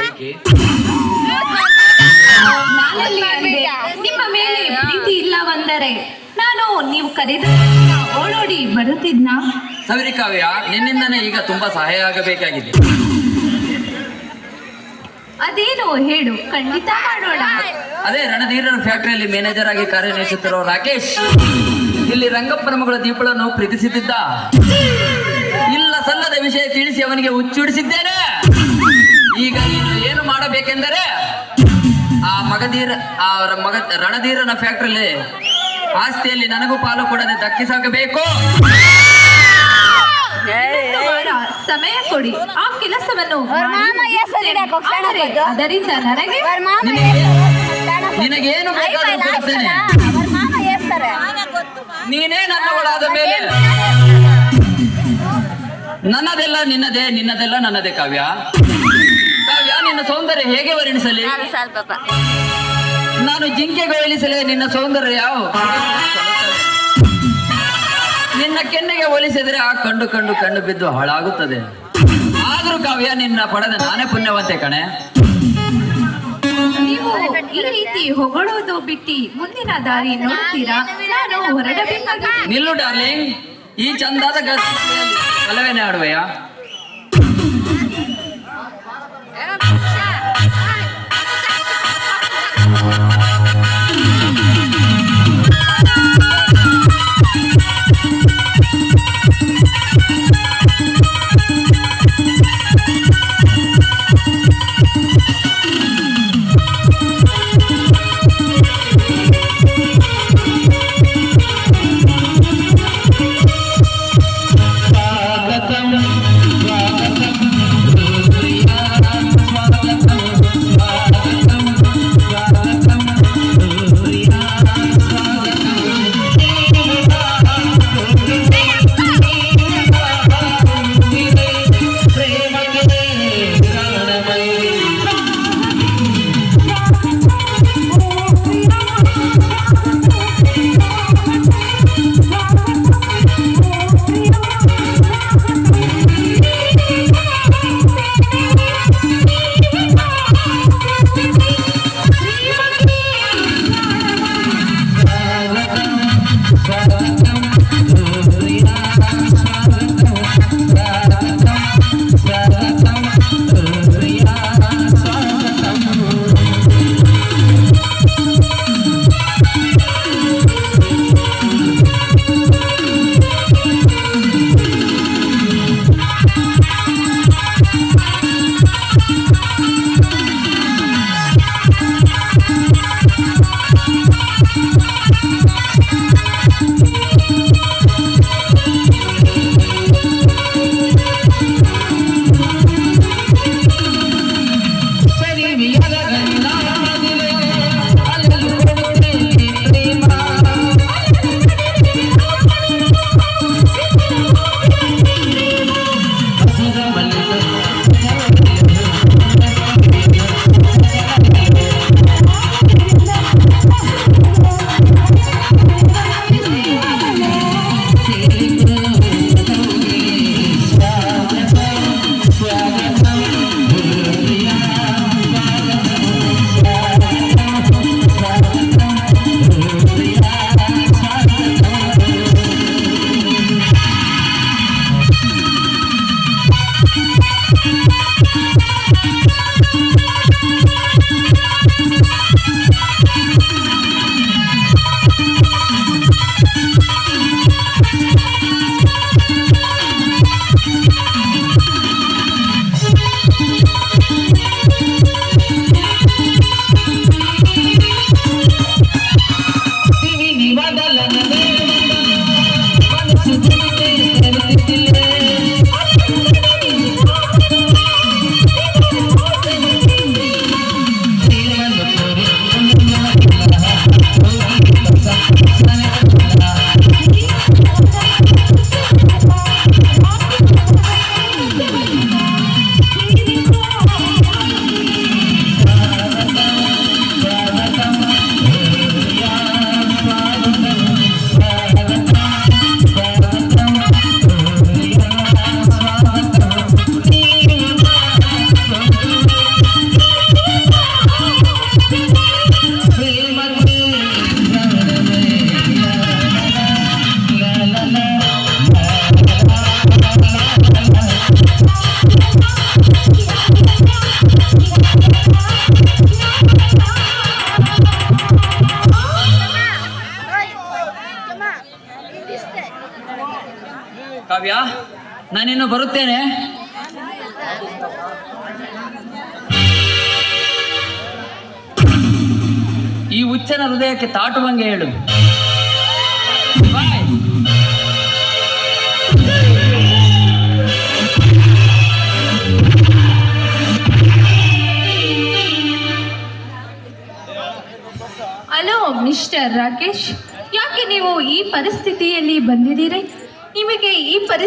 ಏಕೆ ನಾನಲ್ಲಿ ಅಂದೆ ನಿಮ್ಮ ಮೇಲೆ ಪ್ರೀತಿ ಇಲ್ಲವಂದರೆ ನಾನು ನೀವು ಕರೆದ ಓಡೋಡಿ ಬರುತ್ತಿದ್ನ? ಸವಿರಿ ಕಾವ್ಯ ನಿನ್ನಿಂದನೇ ಈಗ ತುಂಬಾ ಸಹಾಯ ಆಗಬೇಕಾಗಿದೆ. ಅದೇನು ಹೇಳು ಖಂಡಿತ ಮಾಡೋಣ. ಅದೇ ರಣಧೀರನ ಫ್ಯಾಕ್ಟರಿಯಲ್ಲಿ ಮ್ಯಾನೇಜರ್ ಆಗಿ ಕಾರ್ಯನಿರ್ವಹಿಸುತ್ತಿರೋ ರಾಕೇಶ್ ಇಲ್ಲಿ ರಂಗಪ್ರಮಗಳ ಮಗಳ ದೀಪಳನ್ನು ಪ್ರೀತಿಸುತ್ತಿದ್ದ ಸಲ್ಲದ ವಿಷಯ ತಿಳಿಸಿ ಅವನಿಗೆ ಹುಚ್ಚುಡಿಸಿದ್ದೇನೆ. ಈಗ ನೀನು ಏನು ಮಾಡಬೇಕೆಂದರೆ ಆ ಮಗಧೀರ ಆ ರ- ಮಗ ರಣಧೀರನ ಫ್ಯಾಕ್ಟ್ರಿಲಿ ಆಸ್ತಿಯಲ್ಲಿ ನನಗೂ ಪಾಲು ಕೊಡದೆ ವಾರ ಸಮಯ ಕೊಡಿ. ಆ ಕೆಲಸವನ್ನು. ಅದರಿಂದ ನನಗೆ ನಿನಗೇನು ಬೇಕಾದ್ರೂ ಕೊಡ್ತೇನೆ. ನೀನೇ ನನ್ನವಳಾದ ಮೇಲೆ. ನನ್ನದೆಲ್ಲ ನಿನ್ನದೇ ನಿನ್ನದೆಲ್ಲ ನನ್ನದೇ ಕಾವ್ಯ. ಕಾವ್ಯ ನಿನ್ನ ಸೌಂದರ್ಯ ಹೇಗೆ ವರ್ಣಿಸಲಿ? ಸ್ವಲ್ಪ ನಾನು ಜಿಂಕೆಗೊಳಿಸಲೇ ಹೋಲಿಸಲೇ ನಿನ್ನ ಸೌಂದರ್ಯ ಯಾವ? ನಿನ್ನ ಕೆನ್ನೆಗೆ ಹೋಲಿಸಿದರೆ ಆ ಕಂಡು ಕಂಡು ಕಂಡು ಬಿದ್ದು ಹಾಳಾಗುತ್ತದೆ. ಆದ್ರೂ ಕಾವ್ಯ ನಿನ್ನ ಪಡೆದ ನಾನೇ ಪುಣ್ಯವಂತೆ ಕಣೆ. ನೀವು ಈ ರೀತಿ ಹೊಗಳೋದು ಬಿಟ್ಟಿ ಮುಂದಿನ ದಾರಿ ನೋಡ್ತೀರಾ? ನಾನು ನಿಲ್ಲು ಡಾರ್ಲಿಂಗ್ ಈ ಚಂದಾದ ಗರ್ಭದಲ್ಲಿ நல்லவே ஆடுவையா? Thank you. ಕಾವ್ಯ? ನಾನಿನ್ನು ಬರುತ್ತೇನೆ. ಈ ಉಚ್ಚನ ಹೃದಯಕ್ಕೆ ತಾಟುವಂಗೆ ಹೇಳು. ಹಲೋ ಮಿಸ್ಟರ್ ರಾಕೇಶ್, ಯಾಕೆ ನೀವು ಈ ಪರಿಸ್ಥಿತಿಯಲ್ಲಿ ಬಂದಿದ್ದೀರಿ? ನಿಮಗೆ ಈ ಪರಿಸ್ಥಿತಿ